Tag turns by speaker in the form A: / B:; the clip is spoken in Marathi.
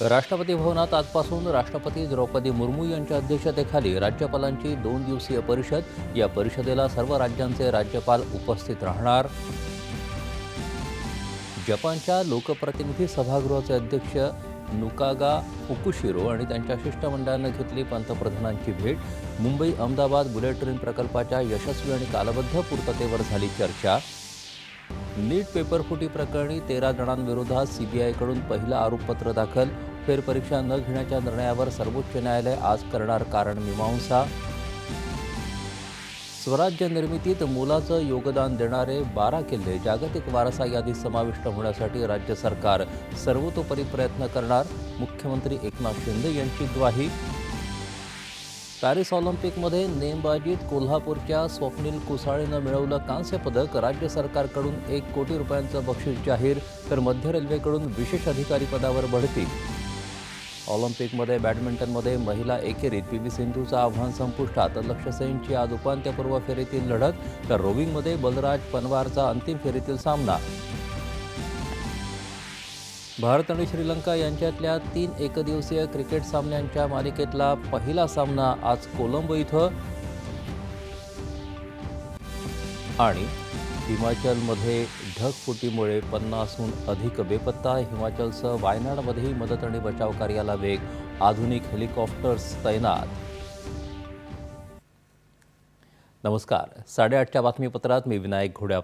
A: राष्ट्रपती भवनात आजपासून राष्ट्रपती द्रौपदी मुर्मू यांच्या अध्यक्षतेखाली राज्यपालांची दोन दिवसीय परिषद. या परिषदेला सर्व राज्यांचे राज्यपाल उपस्थित राहणार. जपानच्या लोकप्रतिनिधी सभागृहाचे अध्यक्ष नुकागा फुकुशिरो आणि त्यांच्या शिष्टमंडळानं घेतली पंतप्रधानांची भेट. मुंबई अहमदाबाद बुलेट ट्रेन प्रकल्पाच्या यशस्वी आणि कालबद्ध पूर्ततेवर झाली चर्चा. नीट पेपरफुटी प्रकरणी तेरा जणांविरोधात सीबीआयकडून पहिलं आरोपपत्र दाखल. फेरपरीक्षा न घेण्याच्या निर्णयावर सर्वोच्च न्यायालय आज करणार कारण मीमांसा. स्वराज्य निर्मितीत मोलाचं योगदान देणारे बारा किल्ले जागतिक वारसा यादीत समाविष्ट होण्यासाठी राज्य सरकार सर्वतोपरी प्रयत्न करणार. मुख्यमंत्री एकनाथ शिंदे यांची ग्वाही. पॅरिस ऑलिम्पिकमध्ये नेमबाजीत कोल्हापूरच्या स्वप्नील कुसाळीनं मिळवलं कांस्य पदक राज्य सरकारकडून एक कोटी रुपयांचं बक्षीस जाहीर तर मध्य रेल्वेकडून विशेष अधिकारी पदावर बढती ऑलिम्पिकमध्ये बॅडमिंटनमध्ये महिला एकेरीत पी व्ही सिंधूचं आव्हान संपुष्टात लक्ष्य सेनची आज उपांत्यपूर्व फेरीतील लढत तर रोविंगमध्ये बलराज पनवारचा अंतिम फेरीतील सामना. भारत आणि श्रीलंका यांच्यातल्या तीन एकदिवसीय क्रिकेट सामन्यांच्या मालिकेतला पहिला सामना आज कोलंबो इथं. आणि हिमाचलमध्ये ढगफुटीमुळे पन्नासहून अधिक बेपत्ता हिमाचलसह वायनाडमध्येही मदत आणि बचाव कार्याला वेग. आधुनिक हेलिकॉप्टर्स तैनात. नमस्कार. साडेआठच्या बातमीपत्रात मी विनायक घोड्या